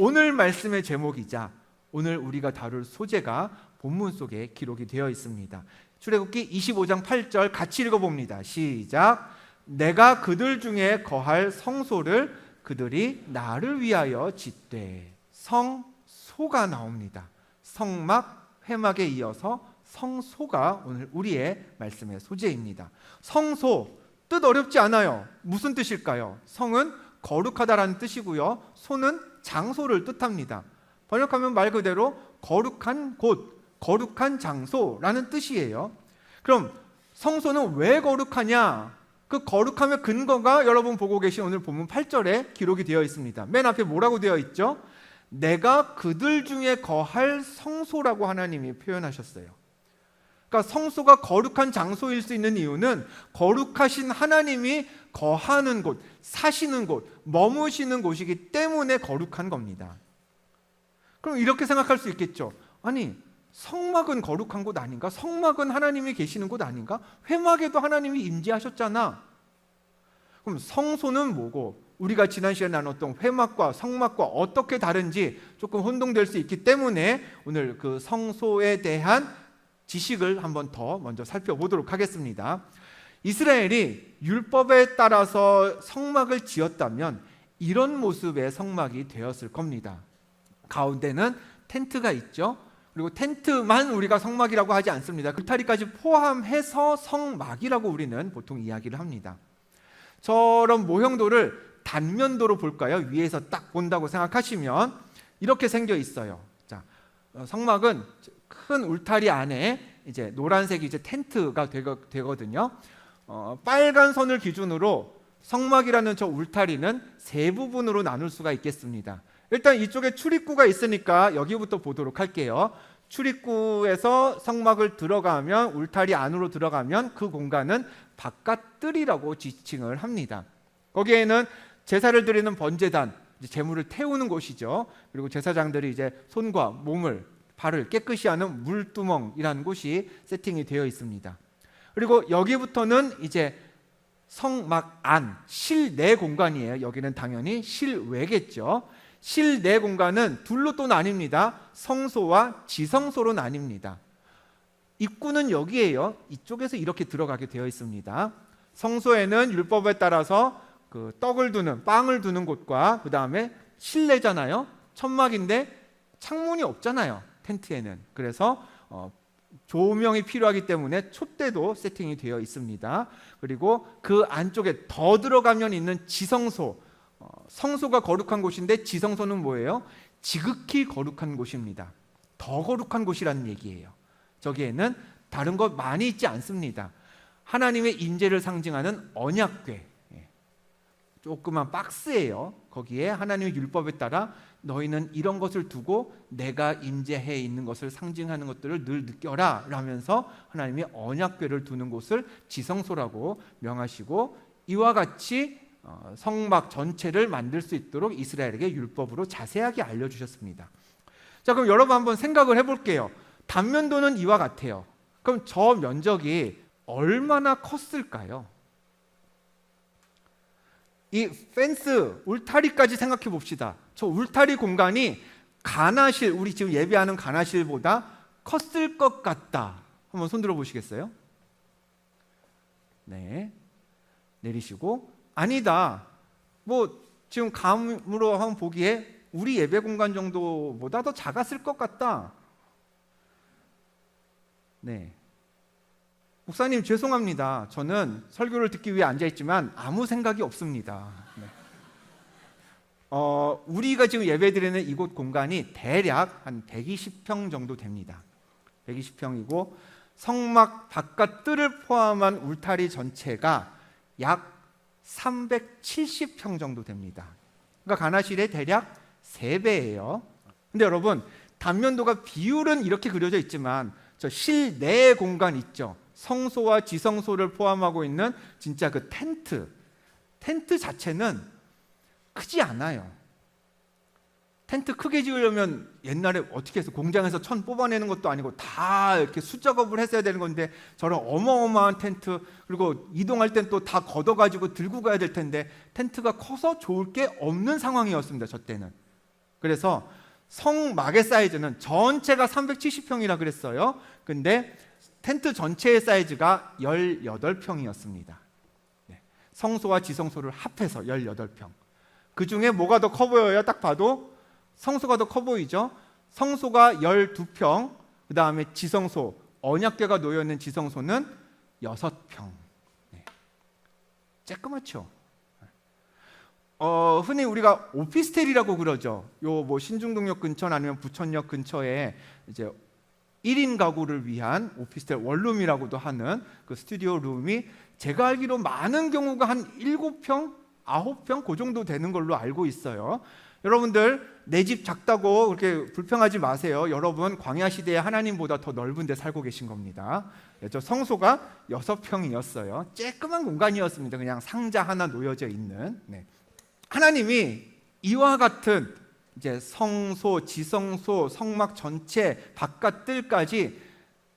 오늘 말씀의 제목이자 오늘 우리가 다룰 소재가 본문 속에 기록이 되어 있습니다. 출애굽기 25장 8절 같이 읽어 봅니다. 시작. 내가 그들 중에 거할 성소를 그들이 나를 위하여 짓되 성소가 나옵니다. 성막 회막에 이어서 성소가 오늘 우리의 말씀의 소재입니다. 성소 뜻 어렵지 않아요. 무슨 뜻일까요? 성은 거룩하다라는 뜻이고요. 소는 장소를 뜻합니다. 번역하면 말 그대로 거룩한 곳, 거룩한 장소라는 뜻이에요. 그럼 성소는 왜 거룩하냐? 그 거룩함의 근거가 여러분 보고 계신 오늘 본문 8절에 기록이 되어 있습니다. 맨 앞에 뭐라고 되어 있죠? 내가 그들 중에 거할 성소라고 하나님이 표현하셨어요. 그러니까 성소가 거룩한 장소일 수 있는 이유는 거룩하신 하나님이 거하는 곳, 사시는 곳, 머무시는 곳이기 때문에 거룩한 겁니다. 그럼 이렇게 생각할 수 있겠죠. 아니, 성막은 거룩한 곳 아닌가? 성막은 하나님이 계시는 곳 아닌가? 회막에도 하나님이 임재하셨잖아. 그럼 성소는 뭐고 우리가 지난 시간에 나눴던 회막과 성막과 어떻게 다른지 조금 혼동될 수 있기 때문에 오늘 그 성소에 대한 지식을 한번 더 먼저 살펴보도록 하겠습니다. 이스라엘이 율법에 따라서 성막을 지었다면 이런 모습의 성막이 되었을 겁니다. 가운데는 텐트가 있죠. 그리고 텐트만 우리가 성막이라고 하지 않습니다. 그타리까지 포함해서 성막이라고 우리는 보통 이야기를 합니다. 저런 모형도를 단면도로 볼까요? 위에서 딱 본다고 생각하시면 이렇게 생겨 있어요. 자, 어, 성막은 큰 울타리 안에 이제 노란색이 이제 텐트가 되거 든요. 어, 빨간 선을 기준으로 성막이라는 저 울타리는 세 부분으로 나눌 수가 있겠습니다. 일단 이쪽에 출입구가 있으니까 여기부터 보도록 할게요. 출입구에서 성막을 들어가면 울타리 안으로 들어가면 그 공간은 바깥뜰이라고 지칭을 합니다. 거기에는 제사를 드리는 번제단, 제물을 태우는 곳이죠. 그리고 제사장들이 이제 손과 몸을 발을 깨끗이 하는 물두멍이라는 곳이 세팅이 되어 있습니다. 그리고 여기부터는 이제 성막 안 실내 공간이에요. 여기는 당연히 실외겠죠. 실내 공간은 둘로 또 나뉩니다. 성소와 지성소로 나뉩니다. 입구는 여기에요. 이쪽에서 이렇게 들어가게 되어 있습니다. 성소에는 율법에 따라서 그 떡을 두는 빵을 두는 곳과 그 다음에 실내잖아요. 천막인데 창문이 없잖아요. 텐트에는 그래서 어, 조명이 필요하기 때문에 촛대도 세팅이 되어 있습니다. 그리고 그 안쪽에 더 들어가면 있는 지성소 어, 성소가 거룩한 곳인데 지성소는 뭐예요? 지극히 거룩한 곳입니다. 더 거룩한 곳이라는 얘기예요. 저기에는 다른 것 많이 있지 않습니다. 하나님의 임재를 상징하는 언약궤. 예. 조그만 박스예요. 거기에 하나님의 율법에 따라 너희는 이런 것을 두고 내가 임재해 있는 것을 상징하는 것들을 늘 느껴라 라면서 하나님이 언약궤를 두는 곳을 지성소라고 명하시고 이와 같이 어, 성막 전체를 만들 수 있도록 이스라엘에게 율법으로 자세하게 알려주셨습니다. 자, 그럼 여러분 한번 생각을 해볼게요. 단면도는 이와 같아요. 그럼 저 면적이 얼마나 컸을까요? 이 펜스 울타리까지 생각해 봅시다. 저 울타리 공간이 가나실 우리 지금 예배하는 가나실보다 컸을 것 같다. 한번 손 들어 보시겠어요? 네. 내리시고 아니다. 뭐 지금 감으로 한번 보기에 우리 예배 공간 정도보다 더 작았을 것 같다. 네. 목사님 죄송합니다. 저는 설교를 듣기 위해 앉아 있지만 아무 생각이 없습니다. 네. 어, 우리가 지금 예배드리는 이곳 공간이 대략 한 120평 정도 됩니다. 120평이고 성막 바깥 뜰을 포함한 울타리 전체가 약 370평 정도 됩니다. 그러니까 가나실의 대략 3배예요. 근데 여러분, 단면도가 비율은 이렇게 그려져 있지만 저 실내 공간 있죠. 성소와 지성소를 포함하고 있는 진짜 그 텐트. 텐트 자체는 크지 않아요. 텐트 크게 지으려면 옛날에 어떻게 해서 공장에서 천 뽑아내는 것도 아니고 다 이렇게 숫작업을 했어야 되는 건데 저런 어마어마한 텐트 그리고 이동할 땐 또 다 걷어가지고 들고 가야 될 텐데 텐트가 커서 좋을 게 없는 상황이었습니다. 저 때는 그래서 성막의 사이즈는 전체가 370평이라 그랬어요. 근데 텐트 전체의 사이즈가 18평이었습니다. 성소와 지성소를 합해서 18평. 그 중에 뭐가 더 커 보여요? 딱 봐도 성소가 더 커 보이죠? 성소가 12평, 그 다음에 지성소, 언약궤가 놓여있는 지성소는 6평. 네. 쬐끄맣죠? 어, 흔히 우리가 오피스텔이라고 그러죠. 요 뭐 신중동역 근처 아니면 부천역 근처에 이제 1인 가구를 위한 오피스텔 원룸이라고도 하는 그 스튜디오 룸이 제가 알기로 많은 경우가 한 7평, 9평 그 정도 되는 걸로 알고 있어요. 여러분들 내 집 작다고 그렇게 불평하지 마세요. 여러분 광야 시대에 하나님보다 더 넓은 데 살고 계신 겁니다. 예, 저 성소가 6평이었어요. 쬐끄만 공간이었습니다. 그냥 상자 하나 놓여져 있는. 네. 하나님이 이와 같은 이제 성소, 지성소, 성막 전체 바깥 뜰까지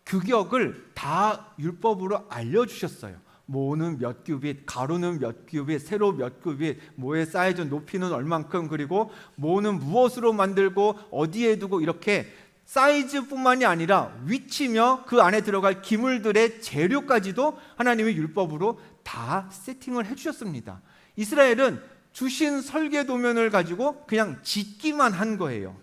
규격을 다 율법으로 알려 주셨어요. 모는 몇 규빗, 가로는 몇 규빗, 세로 몇 규빗, 모의 사이즈 높이는 얼만큼 그리고 모는 무엇으로 만들고 어디에 두고 이렇게 사이즈뿐만이 아니라 위치며 그 안에 들어갈 기물들의 재료까지도 하나님의 율법으로 다 세팅을 해 주셨습니다. 이스라엘은 주신 설계 도면을 가지고 그냥 짓기만 한 거예요.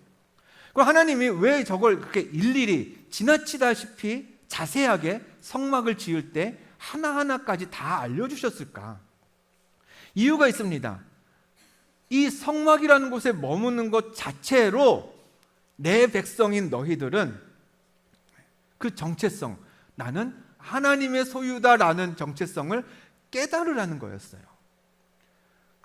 그 하나님이 왜 저걸 그렇게 일일이 지나치다시피 자세하게 성막을 지을 때 하나하나까지 다 알려주셨을까? 이유가 있습니다. 이 성막이라는 곳에 머무는 것 자체로 내 백성인 너희들은 그 정체성, 나는 하나님의 소유다라는 정체성을 깨달으라는 거였어요.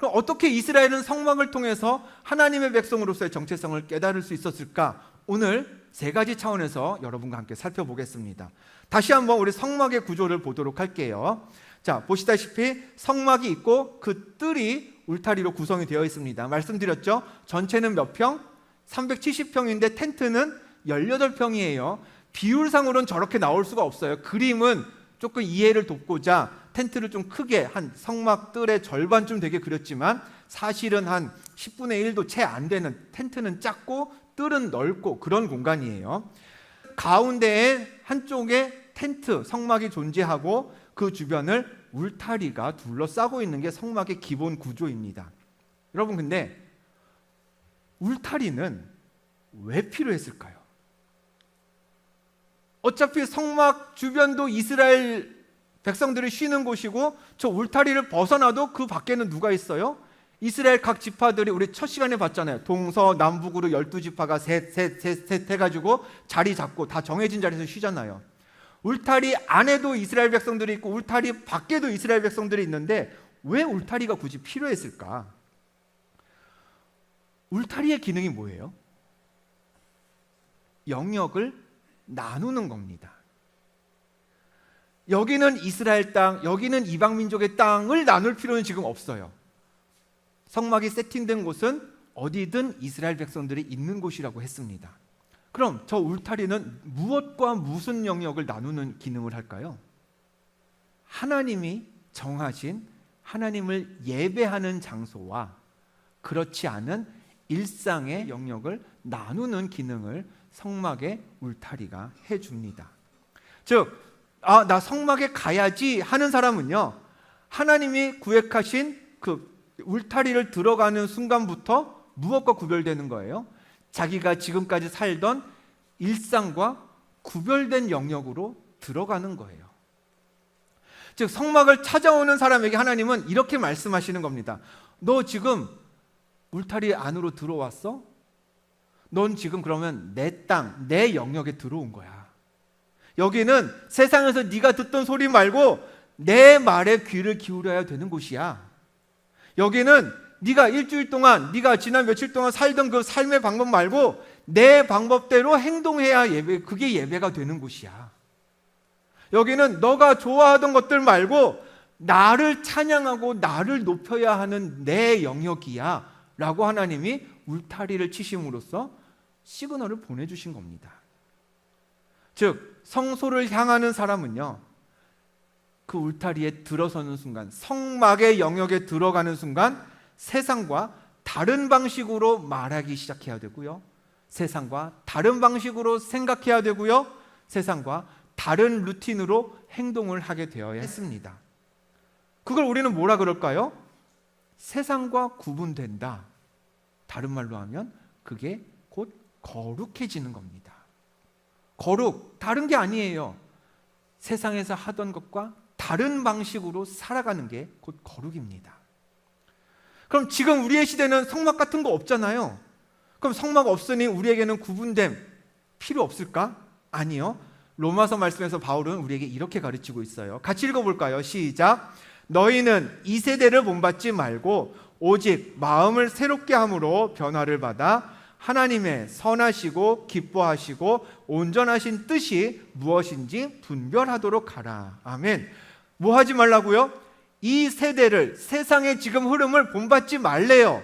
그럼 어떻게 이스라엘은 성막을 통해서 하나님의 백성으로서의 정체성을 깨달을 수 있었을까? 오늘 세 가지 차원에서 여러분과 함께 살펴보겠습니다. 다시 한번 우리 성막의 구조를 보도록 할게요. 자, 보시다시피 성막이 있고 그 뜰이 울타리로 구성이 되어 있습니다. 말씀드렸죠? 전체는 몇 평? 370평인데 텐트는 18평이에요. 비율상으로는 저렇게 나올 수가 없어요. 그림은 조금 이해를 돕고자 텐트를 좀 크게 한 성막 뜰의 절반쯤 되게 그렸지만 사실은 한 10분의 1도 채 안 되는 텐트는 작고 뜰은 넓고 그런 공간이에요. 가운데에 한쪽에 텐트 성막이 존재하고 그 주변을 울타리가 둘러싸고 있는 게 성막의 기본 구조입니다. 여러분 근데 울타리는 왜 필요했을까요? 어차피 성막 주변도 이스라엘 백성들이 쉬는 곳이고 저 울타리를 벗어나도 그 밖에는 누가 있어요? 이스라엘 각 지파들이 우리 첫 시간에 봤잖아요. 동서 남북으로 열두 지파가 셋셋셋셋 해가지고 자리 잡고 다 정해진 자리에서 쉬잖아요. 울타리 안에도 이스라엘 백성들이 있고 울타리 밖에도 이스라엘 백성들이 있는데 왜 울타리가 굳이 필요했을까? 울타리의 기능이 뭐예요? 영역을 나누는 겁니다. 여기는 이스라엘 땅, 여기는 이방 민족의 땅을 나눌 필요는 지금 없어요. 성막이 세팅된 곳은 어디든 이스라엘 백성들이 있는 곳이라고 했습니다. 그럼 저 울타리는 무엇과 무슨 영역을 나누는 기능을 할까요? 하나님이 정하신 하나님을 예배하는 장소와 그렇지 않은 일상의 영역을 나누는 기능을 성막의 울타리가 해줍니다. 즉, 아, 나 성막에 가야지 하는 사람은요, 하나님이 구획하신 그 울타리를 들어가는 순간부터 무엇과 구별되는 거예요? 자기가 지금까지 살던 일상과 구별된 영역으로 들어가는 거예요. 즉, 성막을 찾아오는 사람에게 하나님은 이렇게 말씀하시는 겁니다. 너 지금 울타리 안으로 들어왔어? 넌 지금 그러면 내 땅, 내 영역에 들어온 거야. 여기는 세상에서 네가 듣던 소리 말고 내 말에 귀를 기울여야 되는 곳이야. 여기는 네가 일주일 동안 네가 지난 며칠 동안 살던 그 삶의 방법 말고 내 방법대로 행동해야 예배 그게 예배가 되는 곳이야. 여기는 너가 좋아하던 것들 말고 나를 찬양하고 나를 높여야 하는 내 영역이야. 라고 하나님이 울타리를 치심으로써 시그널을 보내주신 겁니다. 즉, 성소를 향하는 사람은요, 그 울타리에 들어서는 순간, 성막의 영역에 들어가는 순간 세상과 다른 방식으로 말하기 시작해야 되고요. 세상과 다른 방식으로 생각해야 되고요. 세상과 다른 루틴으로 행동을 하게 되어야 했습니다. 그걸 우리는 뭐라 그럴까요? 세상과 구분된다. 다른 말로 하면 그게 곧 거룩해지는 겁니다. 거룩, 다른 게 아니에요. 세상에서 하던 것과 다른 방식으로 살아가는 게 곧 거룩입니다. 그럼 지금 우리의 시대는 성막 같은 거 없잖아요. 그럼 성막 없으니 우리에게는 구분됨 필요 없을까? 아니요. 로마서 말씀에서 바울은 우리에게 이렇게 가르치고 있어요. 같이 읽어볼까요? 시작. 너희는 이 세대를 본받지 말고 오직 마음을 새롭게 함으로 변화를 받아 하나님의 선하시고 기뻐하시고 온전하신 뜻이 무엇인지 분별하도록 하라. 아멘. 뭐 하지 말라고요? 이 세대를 세상의 지금 흐름을 본받지 말래요.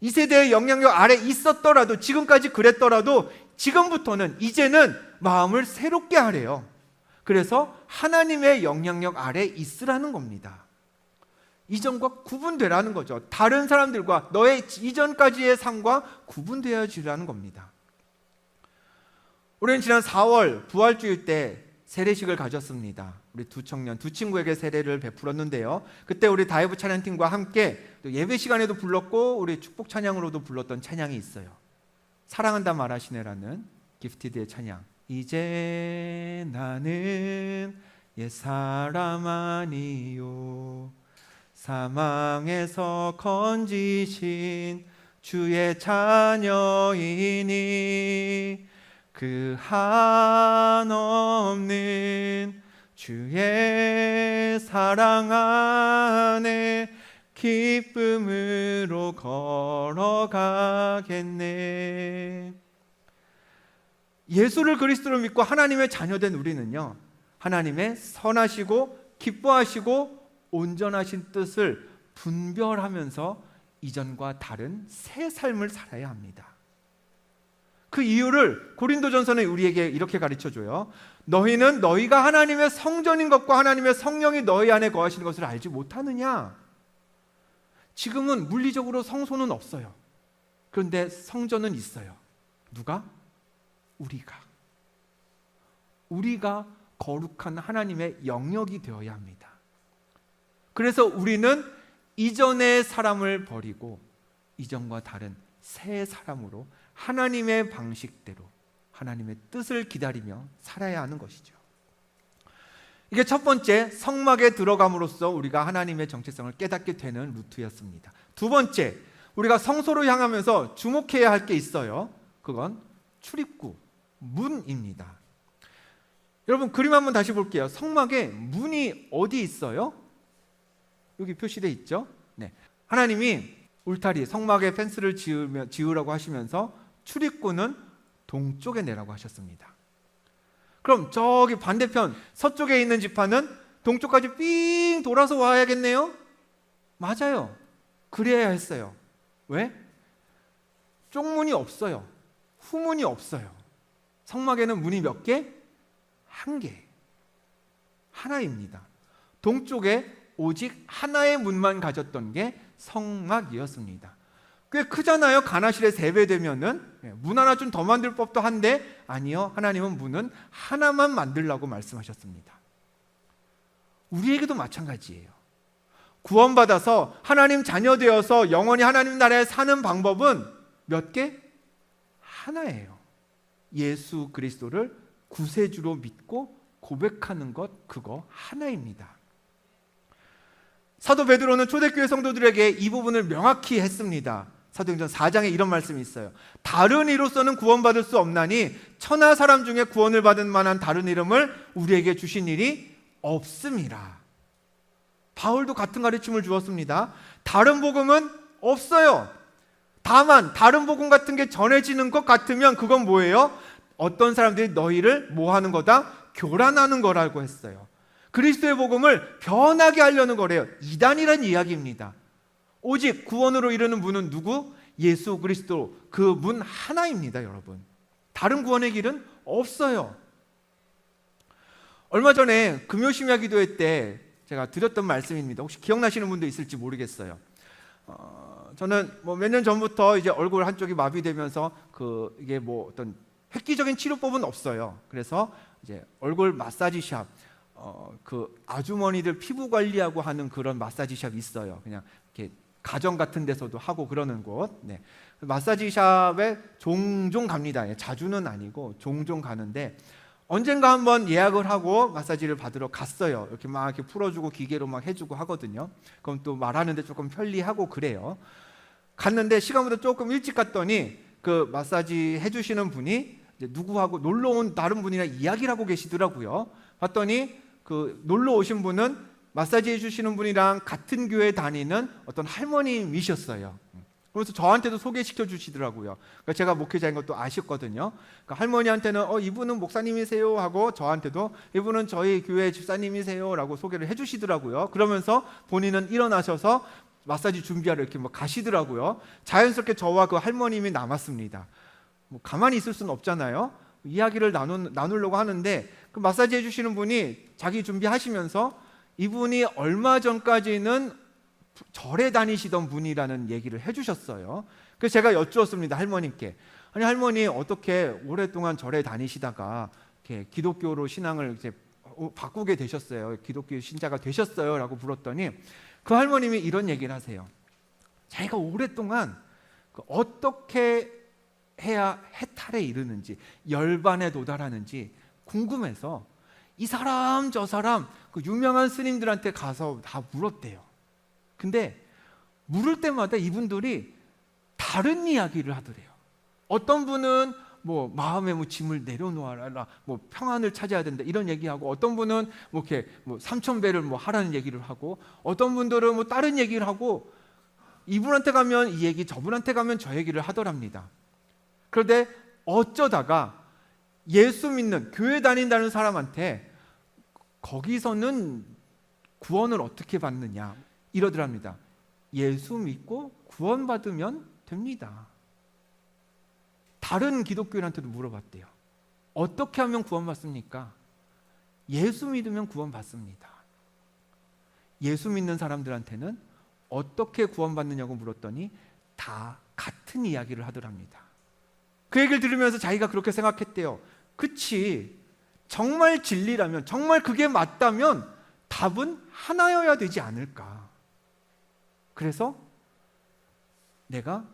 이 세대의 영향력 아래 있었더라도 지금까지 그랬더라도 지금부터는 이제는 마음을 새롭게 하래요. 그래서 하나님의 영향력 아래 있으라는 겁니다. 이전과 구분되라는 거죠. 다른 사람들과 너의 이전까지의 삶과 구분되어지라는 겁니다. 우리는 지난 4월 부활주일 때 세례식을 가졌습니다. 우리 두 청년, 두 친구에게 세례를 베풀었는데요. 그때 우리 다이브 찬양팀과 함께 또 예배 시간에도 불렀고 우리 축복 찬양으로도 불렀던 찬양이 있어요. 사랑한다 말하시네라는 기프티드의 찬양. 이제 나는 옛 사람 아니요 사망에서 건지신 주의 자녀이니 그 한없는 주의 사랑 안에 기쁨으로 걸어가겠네. 예수를 그리스도로 믿고 하나님의 자녀된 우리는요, 하나님의 선하시고 기뻐하시고 온전하신 뜻을 분별하면서 이전과 다른 새 삶을 살아야 합니다. 그 이유를 고린도전서는 우리에게 이렇게 가르쳐 줘요. 너희는 너희가 하나님의 성전인 것과 하나님의 성령이 너희 안에 거하시는 것을 알지 못하느냐? 지금은 물리적으로 성소는 없어요. 그런데 성전은 있어요. 누가? 우리가. 우리가 거룩한 하나님의 영역이 되어야 합니다. 그래서 우리는 이전의 사람을 버리고 이전과 다른 새 사람으로 하나님의 방식대로 하나님의 뜻을 기다리며 살아야 하는 것이죠. 이게 첫 번째 성막에 들어감으로써 우리가 하나님의 정체성을 깨닫게 되는 루트였습니다. 두 번째, 우리가 성소로 향하면서 주목해야 할 게 있어요. 그건 출입구, 문입니다. 여러분 그림 한번 다시 볼게요. 성막에 문이 어디 있어요? 여기 표시되어 있죠? 네. 하나님이 울타리, 성막에 펜스를 지으며, 지으라고 하시면서 출입구는 동쪽에 내라고 하셨습니다. 그럼 저기 반대편 서쪽에 있는 지파는 동쪽까지 삥 돌아서 와야겠네요? 맞아요. 그래야 했어요. 왜? 쪽문이 없어요. 후문이 없어요. 성막에는 문이 몇 개? 한 개. 하나입니다. 동쪽에 오직 하나의 문만 가졌던 게 성막이었습니다. 꽤 크잖아요. 가나실의 세배 되면은 예, 문 하나 좀 더 만들 법도 한데 아니요. 하나님은 문은 하나만 만들라고 말씀하셨습니다. 우리에게도 마찬가지예요. 구원받아서 하나님 자녀 되어서 영원히 하나님 나라에 사는 방법은 몇 개? 하나예요. 예수 그리스도를 구세주로 믿고 고백하는 것 그거 하나입니다. 사도 베드로는 초대교회 성도들에게 이 부분을 명확히 했습니다. 사도행전 4장에 이런 말씀이 있어요. 다른 이로서는 구원받을 수 없나니 천하 사람 중에 구원을 받은 만한 다른 이름을 우리에게 주신 일이 없습니다. 바울도 같은 가르침을 주었습니다. 다른 복음은 없어요. 다만 다른 복음 같은 게 전해지는 것 같으면 그건 뭐예요? 어떤 사람들이 너희를 뭐 하는 거다? 교란하는 거라고 했어요. 그리스도의 복음을 변하게 하려는 거래요. 이단이란 이야기입니다. 오직 구원으로 이르는 문은 누구? 예수 그리스도 그 문 하나입니다, 여러분. 다른 구원의 길은 없어요. 얼마 전에 금요심야 기도회 때 제가 드렸던 말씀입니다. 혹시 기억나시는 분도 있을지 모르겠어요. 어, 저는 뭐 몇 년 전부터 이제 얼굴 한쪽이 마비되면서 그 이게 뭐 어떤 획기적인 치료법은 없어요. 그래서 이제 얼굴 마사지샵 어, 그 아주머니들 피부 관리하고 하는 그런 마사지 샵 있어요. 그냥 이렇게 가정 같은 데서도 하고 그러는 곳. 네. 마사지 샵에 종종 갑니다. 예, 자주는 아니고 종종 가는데 언젠가 한번 예약을 하고 마사지를 받으러 갔어요. 이렇게 막 이렇게 풀어주고 기계로 막 해주고 하거든요. 그럼 또 말하는데 조금 편리하고 그래요. 갔는데 시간보다 조금 일찍 갔더니 그 마사지 해주시는 분이 누구하고 놀러 온 다른 분이랑 이야기를 하고 계시더라고요. 봤더니 그 놀러 오신 분은 마사지 해주시는 분이랑 같은 교회 다니는 어떤 할머님이셨어요. 그래서 저한테도 소개시켜 주시더라고요. 그러니까 제가 목회자인 것도 아셨거든요. 그러니까 할머니한테는 어 이분은 목사님이세요 하고 저한테도 이분은 저희 교회 집사님이세요라고 소개를 해주시더라고요. 그러면서 본인은 일어나셔서 마사지 준비하러 이렇게 뭐 가시더라고요. 자연스럽게 저와 그 할머님이 남았습니다. 뭐 가만히 있을 수는 없잖아요. 이야기를 나누, 나누려고 하는데 그 마사지 해주시는 분이 자기 준비하시면서 이분이 얼마 전까지는 절에 다니시던 분이라는 얘기를 해주셨어요. 그래서 제가 여쭈었습니다 할머님께. 아니 할머니 어떻게 오랫동안 절에 다니시다가 이렇게 기독교로 신앙을 이제 바꾸게 되셨어요. 기독교 신자가 되셨어요라고 물었더니 그 할머님이 이런 얘기를 하세요. 자기가 오랫동안 그 어떻게 해야 해탈에 이르는지 열반에 도달하는지 궁금해서 이 사람 저 사람 그 유명한 스님들한테 가서 다 물었대요. 근데 물을 때마다 이분들이 다른 이야기를 하더래요. 어떤 분은 뭐 마음의 뭐 짐을 내려놓아라, 뭐 평안을 찾아야 된다 이런 얘기하고 어떤 분은 뭐 이렇게 뭐 삼천 배를 뭐 하라는 얘기를 하고 어떤 분들은 뭐 다른 얘기를 하고 이분한테 가면 이 얘기, 저분한테 가면 저 얘기를 하더랍니다. 그런데 어쩌다가 예수 믿는 교회 다닌다는 사람한테 거기서는 구원을 어떻게 받느냐 이러더랍니다. 예수 믿고 구원받으면 됩니다. 다른 기독교인한테도 물어봤대요. 어떻게 하면 구원받습니까? 예수 믿으면 구원받습니다. 예수 믿는 사람들한테는 어떻게 구원받느냐고 물었더니 다 같은 이야기를 하더랍니다. 그 얘기를 들으면서 자기가 그렇게 생각했대요. 그치. 정말 진리라면, 정말 그게 맞다면 답은 하나여야 되지 않을까. 그래서 내가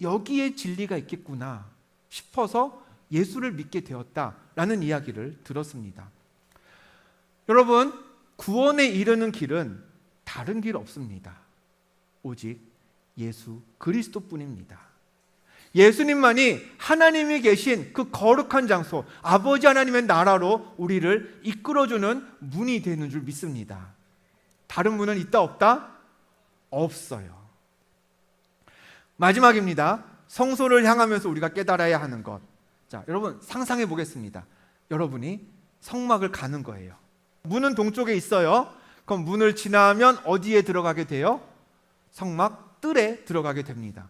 여기에 진리가 있겠구나 싶어서 예수를 믿게 되었다라는 이야기를 들었습니다. 여러분, 구원에 이르는 길은 다른 길 없습니다. 오직 예수 그리스도뿐입니다. 예수님만이 하나님이 계신 그 거룩한 장소, 아버지 하나님의 나라로 우리를 이끌어주는 문이 되는 줄 믿습니다. 다른 문은 있다 없다? 없어요. 마지막입니다. 성소를 향하면서 우리가 깨달아야 하는 것. 자, 여러분 상상해 보겠습니다. 여러분이 성막을 가는 거예요. 문은 동쪽에 있어요. 그럼 문을 지나면 어디에 들어가게 돼요? 성막 뜰에 들어가게 됩니다.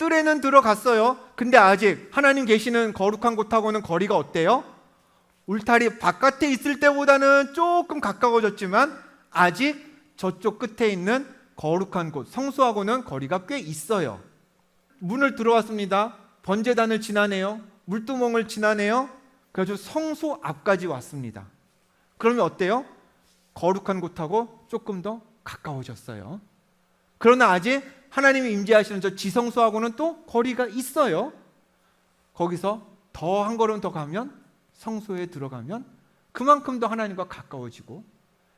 뜰에는 들어갔어요. 근데 아직 하나님 계시는 거룩한 곳하고는 거리가 어때요? 울타리 바깥에 있을 때보다는 조금 가까워졌지만 아직 저쪽 끝에 있는 거룩한 곳, 성소하고는 거리가 꽤 있어요. 문을 들어왔습니다. 번제단을 지나네요. 물두멍을 지나네요. 그래서 성소 앞까지 왔습니다. 그러면 어때요? 거룩한 곳하고 조금 더 가까워졌어요. 그러나 아직 하나님이 임재하시는 저 지성소하고는 또 거리가 있어요. 거기서 더 한 걸음 더 가면 성소에 들어가면 그만큼 더 하나님과 가까워지고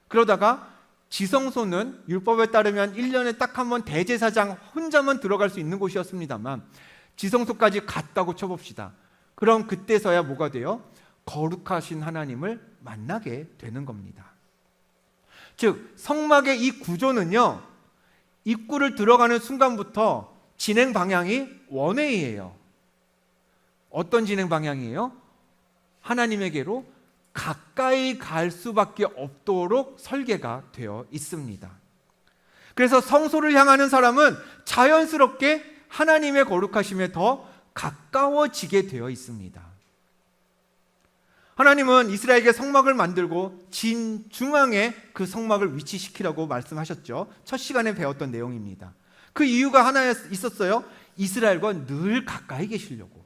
그러다가 지성소는 율법에 따르면 1년에 딱 한 번 대제사장 혼자만 들어갈 수 있는 곳이었습니다만 지성소까지 갔다고 쳐봅시다. 그럼 그때서야 뭐가 돼요? 거룩하신 하나님을 만나게 되는 겁니다. 즉 성막의 이 구조는요. 입구를 들어가는 순간부터 진행 방향이 원웨이예요. 어떤 진행 방향이에요? 하나님에게로 가까이 갈 수밖에 없도록 설계가 되어 있습니다. 그래서 성소를 향하는 사람은 자연스럽게 하나님의 거룩하심에 더 가까워지게 되어 있습니다. 하나님은 이스라엘에게 성막을 만들고 진 중앙에 그 성막을 위치시키라고 말씀하셨죠. 첫 시간에 배웠던 내용입니다. 그 이유가 하나 있었어요. 이스라엘과 늘 가까이 계시려고.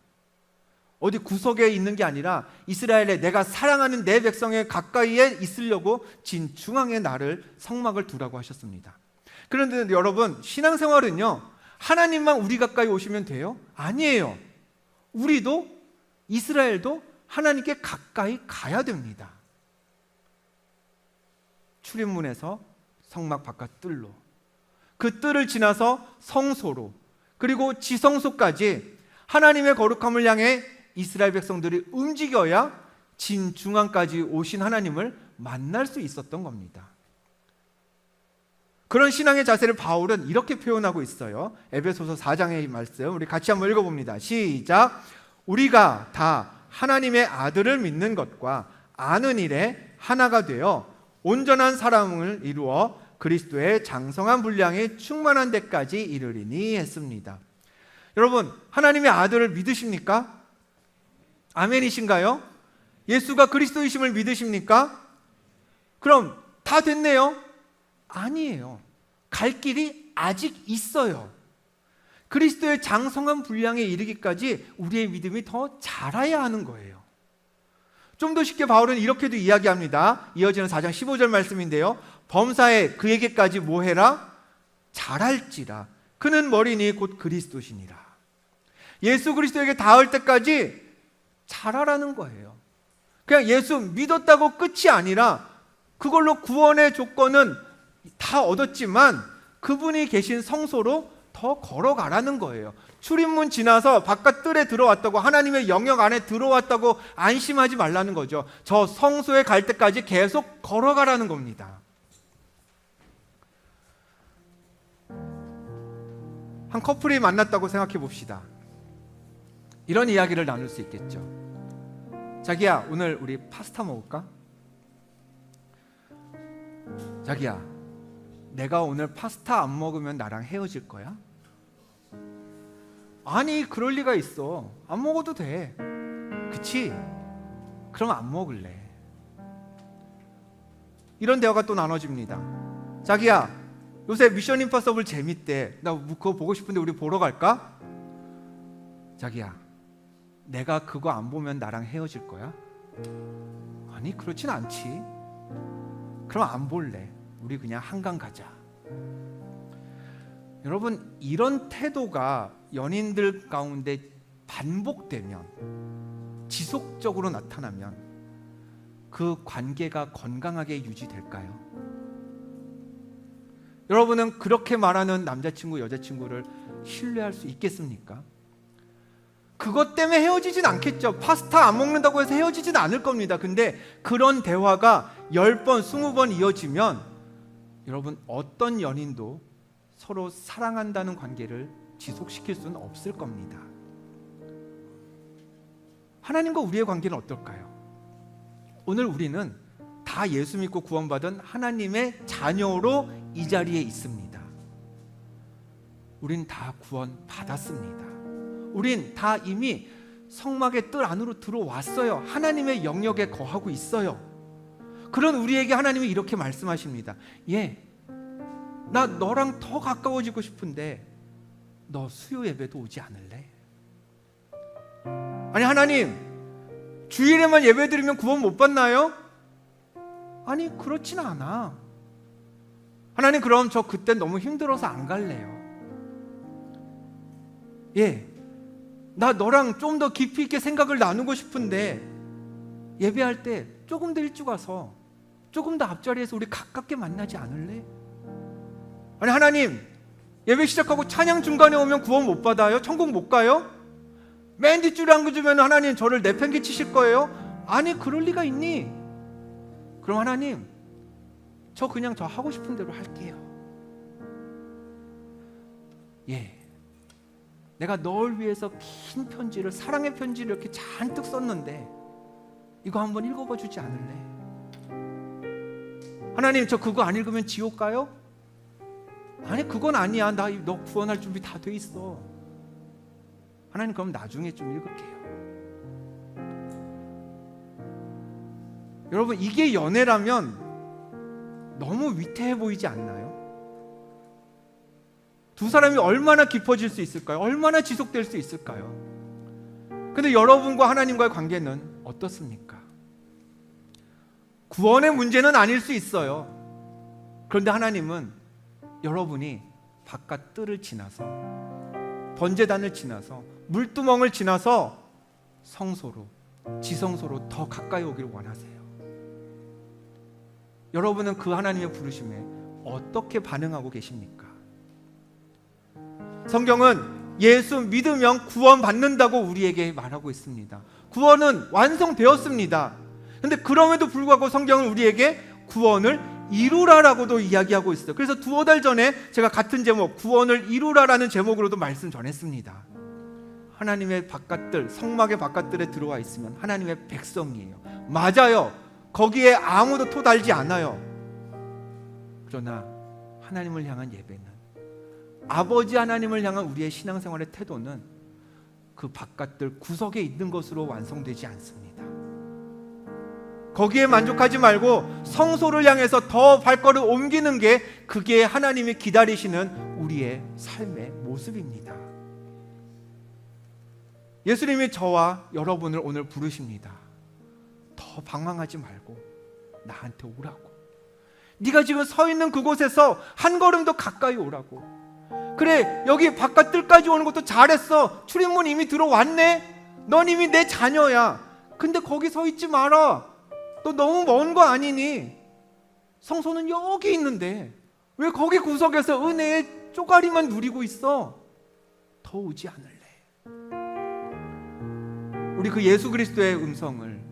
어디 구석에 있는 게 아니라 이스라엘에 내가 사랑하는 내 백성의 가까이에 있으려고 진 중앙에 나를 성막을 두라고 하셨습니다. 그런데 여러분, 신앙생활은요, 하나님만 우리 가까이 오시면 돼요? 아니에요. 우리도 이스라엘도 하나님께 가까이 가야 됩니다. 출입문에서 성막 바깥 뜰로 그 뜰을 지나서 성소로 그리고 지성소까지 하나님의 거룩함을 향해 이스라엘 백성들이 움직여야 진중앙까지 오신 하나님을 만날 수 있었던 겁니다. 그런 신앙의 자세를 바울은 이렇게 표현하고 있어요. 에베소서 4장의 말씀 우리 같이 한번 읽어봅니다. 시작. 우리가 다 하나님의 아들을 믿는 것과 아는 일에 하나가 되어 온전한 사람을 이루어 그리스도의 장성한 분량에 충만한 데까지 이르리니 했습니다. 여러분, 하나님의 아들을 믿으십니까? 아멘이신가요? 예수가 그리스도이심을 믿으십니까? 그럼 다 됐네요? 아니에요. 갈 길이 아직 있어요. 그리스도의 장성한 분량에 이르기까지 우리의 믿음이 더 자라야 하는 거예요. 좀 더 쉽게 바울은 이렇게도 이야기합니다. 이어지는 4장 15절 말씀인데요. 범사에 그에게까지 뭐 해라? 잘할지라. 그는 머리니 곧 그리스도시니라. 예수 그리스도에게 닿을 때까지 잘하라는 거예요. 그냥 예수 믿었다고 끝이 아니라 그걸로 구원의 조건은 다 얻었지만 그분이 계신 성소로 더 걸어가라는 거예요. 출입문 지나서 바깥 뜰에 들어왔다고 하나님의 영역 안에 들어왔다고 안심하지 말라는 거죠. 저 성소에 갈 때까지 계속 걸어가라는 겁니다. 한 커플이 만났다고 생각해 봅시다. 이런 이야기를 나눌 수 있겠죠. 자기야, 오늘 우리 파스타 먹을까? 자기야, 내가 오늘 파스타 안 먹으면 나랑 헤어질 거야? 아니, 그럴 리가 있어. 안 먹어도 돼. 그치? 그럼 안 먹을래. 이런 대화가 또 나눠집니다. 자기야, 요새 미션 임파서블 재밌대. 나 그거 보고 싶은데 우리 보러 갈까? 자기야, 내가 그거 안 보면 나랑 헤어질 거야? 아니, 그렇진 않지. 그럼 안 볼래. 우리 그냥 한강 가자. 여러분, 이런 태도가 연인들 가운데 반복되면 지속적으로 나타나면 그 관계가 건강하게 유지될까요? 여러분은 그렇게 말하는 남자친구, 여자친구를 신뢰할 수 있겠습니까? 그것 때문에 헤어지진 않겠죠. 파스타 안 먹는다고 해서 헤어지진 않을 겁니다. 근데 그런 대화가 10번, 20번 이어지면 여러분 어떤 연인도 서로 사랑한다는 관계를 지속시킬 수는 없을 겁니다. 하나님과 우리의 관계는 어떨까요? 오늘 우리는 다 예수 믿고 구원받은 하나님의 자녀로 이 자리에 있습니다. 우린 다 구원 받았습니다. 우린 다 이미 성막의 뜰 안으로 들어왔어요. 하나님의 영역에 거하고 있어요. 그런 우리에게 하나님이 이렇게 말씀하십니다. 예, 나 너랑 더 가까워지고 싶은데 너 수요 예배도 오지 않을래? 아니 하나님 주일에만 예배 드리면 구원 못 받나요? 아니 그렇진 않아. 하나님 그럼 저 그때 너무 힘들어서 안 갈래요. 예, 나 너랑 좀 더 깊이 있게 생각을 나누고 싶은데 예배할 때 조금 더 일찍 와서 조금 더 앞자리에서 우리 가깝게 만나지 않을래? 아니 하나님 예배 시작하고 찬양 중간에 오면 구원 못 받아요? 천국 못 가요? 맨 뒷줄에 앉으면 하나님 저를 내팽개 치실 거예요? 아니 그럴 리가 있니? 그럼 하나님 저 그냥 저 하고 싶은 대로 할게요. 예. 내가 널 위해서 긴 편지를 사랑의 편지를 이렇게 잔뜩 썼는데 이거 한번 읽어봐 주지 않을래? 하나님 저 그거 안 읽으면 지옥 가요? 아니 그건 아니야. 나 너 구원할 준비 다 돼 있어. 하나님 그럼 나중에 좀 읽을게요. 여러분 이게 연애라면 너무 위태해 보이지 않나요? 두 사람이 얼마나 깊어질 수 있을까요? 얼마나 지속될 수 있을까요? 근데 여러분과 하나님과의 관계는 어떻습니까? 구원의 문제는 아닐 수 있어요. 그런데 하나님은 여러분이 바깥 뜰을 지나서 번제단을 지나서 물두멍을 지나서 성소로 지성소로 더 가까이 오기를 원하세요. 여러분은 그 하나님의 부르심에 어떻게 반응하고 계십니까? 성경은 예수 믿으면 구원 받는다고 우리에게 말하고 있습니다. 구원은 완성되었습니다. 근데 그럼에도 불구하고 성경은 우리에게 구원을 이루라라고도 이야기하고 있어요. 그래서 두어 달 전에 제가 같은 제목 구원을 이루라라는 제목으로도 말씀 전했습니다. 하나님의 바깥들 성막의 바깥들에 들어와 있으면 하나님의 백성이에요. 맞아요. 거기에 아무도 토 달지 않아요. 그러나 하나님을 향한 예배는 아버지 하나님을 향한 우리의 신앙생활의 태도는 그 바깥들 구석에 있는 것으로 완성되지 않습니다. 거기에 만족하지 말고 성소를 향해서 더 발걸음 옮기는 게 그게 하나님이 기다리시는 우리의 삶의 모습입니다. 예수님이 저와 여러분을 오늘 부르십니다. 더 방황하지 말고 나한테 오라고. 네가 지금 서 있는 그곳에서 한 걸음 더 가까이 오라고. 그래 여기 바깥 뜰까지 오는 것도 잘했어. 출입문 이미 들어왔네. 넌 이미 내 자녀야. 근데 거기 서 있지 마라. 너 너무 먼 거 아니니? 성소는 여기 있는데 왜 거기 구석에서 은혜의 쪼가리만 누리고 있어? 더 오지 않을래. 우리 그 예수 그리스도의 음성을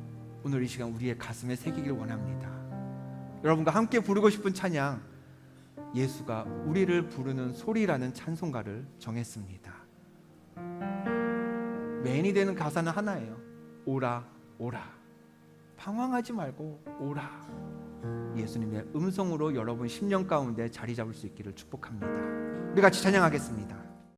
오늘 이 시간 우리의 가슴에 새기길 원합니다. 여러분과 함께 부르고 싶은 찬양 예수가 우리를 부르는 소리라는 찬송가를 정했습니다. 메인이 되는 가사는 하나예요. 오라 오라. 방황하지 말고 오라. 예수님의 음성으로 여러분 10년 가운데 자리 잡을 수 있기를 축복합니다. 우리 같이 찬양하겠습니다.